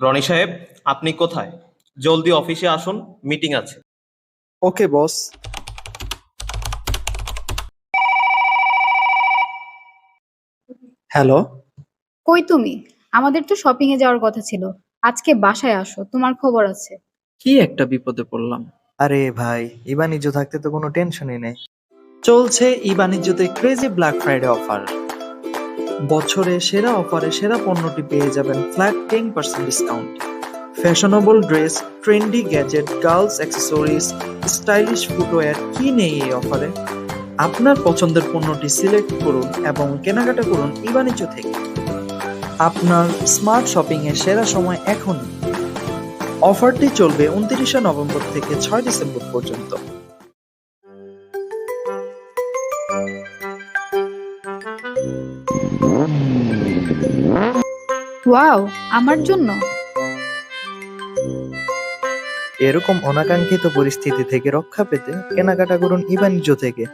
রনি সাহেব আপনি কোথায়? জলদি অফিসে আসুন মিটিং আছে। Okay boss. হ্যালো? কই তুমি? আমাদের তো শপিং এ যাওয়ার কথা ছিল। আজকে বাসায় আসো তোমার খবর আছে। কি একটা বিপদে পড়লাম। আরে ভাই ই বাণিজ্য থাকতে তো কোনো টেনশনই নেই। চলছে ই বাণিজ্যতে ক্রেজি ব্ল্যাক ফ্রাইডে অফার বছরে সেরা অফারে সেরা পণ্যটি পেয়ে যাবেন flat ten percent discount fashionable dress trendy gadget girls accessories stylish footwear কি নেই এই অফারে? আপনার পছন্দের পণ্যটি সিলেক্ট করুন এবং কেনাকাটা করুন ই বাণিজ্য থেকে। আপনার স্মার্ট শপিং এর সেরা সময় এখনই। অফারটি চলবে উনত্রিশে নভেম্বর থেকে ছয় ডিসেম্বর পর্যন্ত। ওয়াও আমার জন্য। এরকম অনাকাঙ্ক্ষিত পরিস্থিতি থেকে রক্ষা পেতে কেনাকাটা করুন ইবাণিজ্য থেকে।